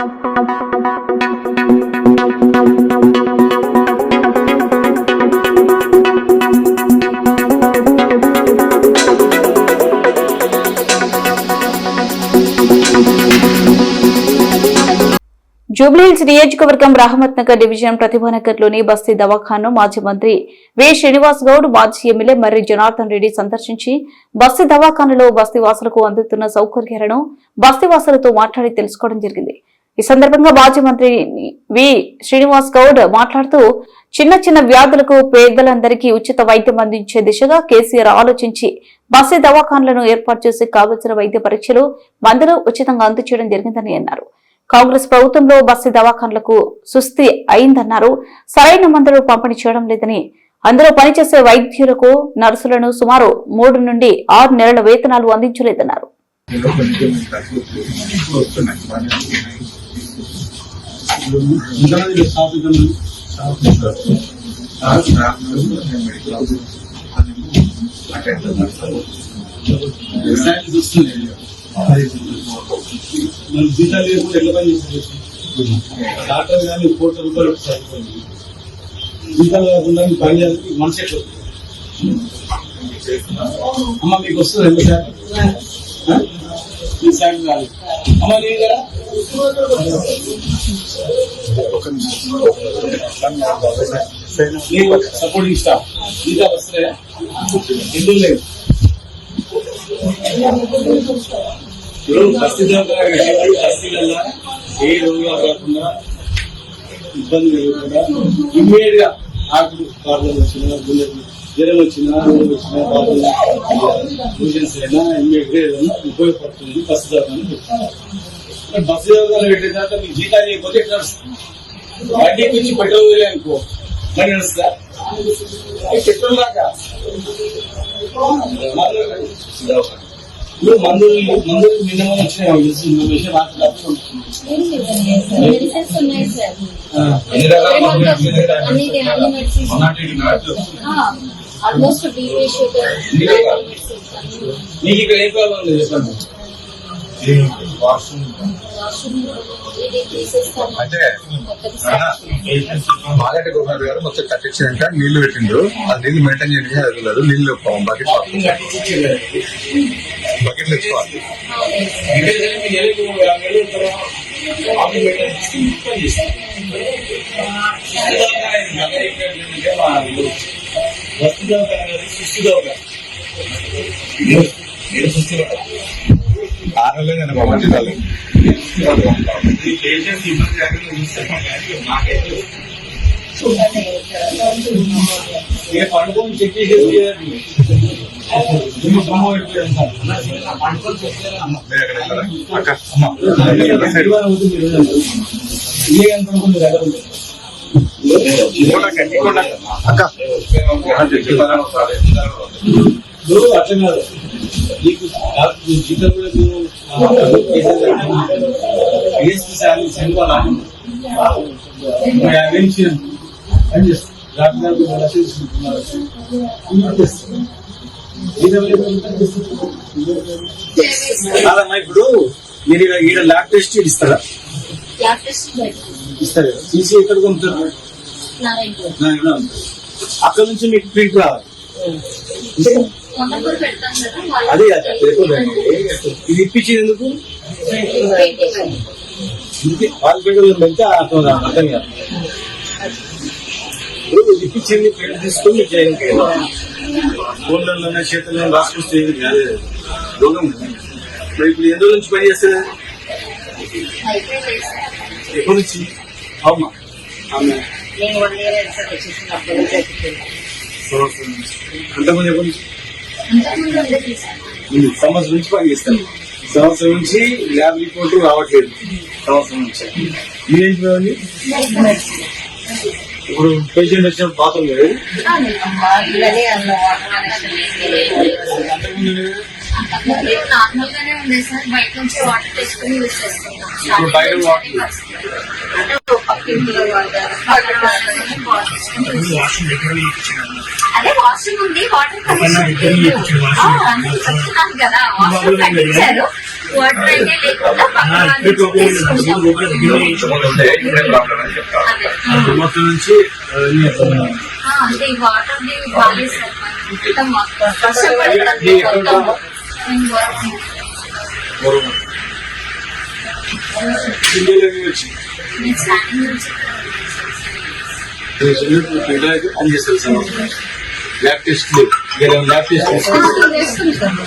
జూబ్లీహిల్స్ నియోజకవర్గం రహమత్ నగర్ డివిజన్ ప్రతిభానగర్లోని బస్తీ దవాఖాను మాజీ మంత్రి వి. శ్రీనివాస్ గౌడ్ మాజీ ఎమ్మెల్యే మర్రి జనార్దన్ రెడ్డి సందర్శించి బస్తీ దవాఖానలో బస్తీవాసులకు అందుతున్న సౌకర్యాలను బస్తీవాసులతో మాట్లాడి తెలుసుకోవడం జరిగింది. ఈ సందర్భంగా మాజీ మంత్రి వి శ్రీనివాస్ గౌడ్ మాట్లాడుతూ చిన్న చిన్న వ్యాధులకు పేదలందరికీ ఉచిత వైద్యం అందించే దిశగా కేసీఆర్ ఆలోచించి బస్సు దవాఖాన్లను ఏర్పాటు చేసి కావలసిన వైద్య పరీక్షలు మందులు ఉచితంగా అందజేయడం జరిగిందని అన్నారు. కాంగ్రెస్ ప్రభుత్వంలో బస్సు దవాఖాన్లకు సుస్థి అయిందన్నారు. సరైన మందులు పంపిణీ చేయడం లేదని అందులో పనిచేసే వైద్యులకు నర్సులను సుమారు మూడు నుండి ఆరు నెలల వేతనాలు అందించలేదన్నారు. మన జీతాలు లేకుండా ఎట్లా పని డాక్టర్ కానీ కోటి రూపాయలు సరిపోయింది జీతాలు కాకుండా పని చేయాలి మనసు ఎట్లా అమ్మ మీకు వస్తుంది ఎంత శాతం? మీ శాతం కాదు. అమ్మ నేను కదా? నీకు సపోర్టింగ్ స్టాఫ్ ఇంకా వస్తాయా ఎందుకు లేదు ఇప్పుడు పరిస్థితుల్లో పరిస్థితుల్లో ఏ రోగాలు కాకుండా ఇబ్బంది లేకుండా ఇమ్మీడియట్గా ఆకులు ప్రాబ్లం వచ్చినా గుండె జ్వరం వచ్చినా రోగం వచ్చినా బాధలు ట్యూషన్స్ అయినా ఇమ్మీడియట్గా ఏదైనా ఉపయోగపడుతుంది బస్సు చెప్తున్నారు. బస్సు దవాఖాన పెట్టిన తర్వాత మీకు జీతాలు చేయకపోతే ఎట్లా నడుస్తుంది వడ్డీకి వచ్చి పెట్రోల్ వేలే అనుకో. మరి నడుస్తుందా? అది పెట్రోల్ దాకా. ఇప్పుడు మందులు మందులు నిన్న ఇంకో విషయం? మీకు ఇక్కడ ఏ ప్రాబ్లం లేదు చెప్పండి. అంటే మాగంటి గోపాల్ గారు మొత్తం కట్టించాక నీళ్ళు పెట్టిండ్రు ఆ నీళ్ళు మెయింటైన్ చేయడానికి ఎదుగులేదు నీళ్ళు బకెట్ బకెట్లు తెచ్చుకోవాలి. సరే మీరు ఎలాగో యాభై వేలు ఇస్తారా? పార్కింగ్ పెట్టండి. పని జీతాలు లేదండి. మీరు పెట్టుకోండి సార్. ఇప్పుడు డాక్టర్ మరి. కాదమ్మా ఇప్పుడు ఈడ- ల్యాబ్ టెస్ట్ ఇస్తారా? ఇస్తారు? తీసి ఎక్కడ ఉంటుంది. అక్కడ నుంచి మీకు ప్రింట్ రావాలి. అదే. ఇది ఇప్పించేది ఎందుకు ఇది వాళ్ళ పేరు పెడితే అర్థం కాదు ఇప్పించింది పేరు తీసుకొని మీకు చేయండి ఫోన్లలోనే చేతుల్లో రాసుకొస్తే ఏది కాదు. రోగం మరి ఇప్పుడు ఎన్ని రోజుల నుంచి పని చేస్తారు ఎప్పటి నుంచి? అవునా? ఆమె అంతకుముందు ఎప్పటి నుంచి? సంవత్సరం నుంచి పని చేస్తాను సంవత్సరం నుంచి ల్యాబ్ రిపోర్ట్ రావట్లేదు. సంవత్సరం నుంచి. మీరేం చేయాలి? ఇప్పుడు పేషెంట్ వచ్చిన పాత్ర లేదు. నార్మల్ గానే సార్ బయట నుంచి వాటర్. తెచ్చుకుని యూజ్ చేసుకున్నాం అదే వాష్రూమ్ ఉంది వాటర్ కనెక్షన్ కదా వాష్రూమ్ కట్టించారు. వాటర్ అయితే లేకుండా మొత్తం నుంచి అంటే వాటర్ అని చేస్తారు sir. Lab test lab test ఆ, చేస్తుంటాను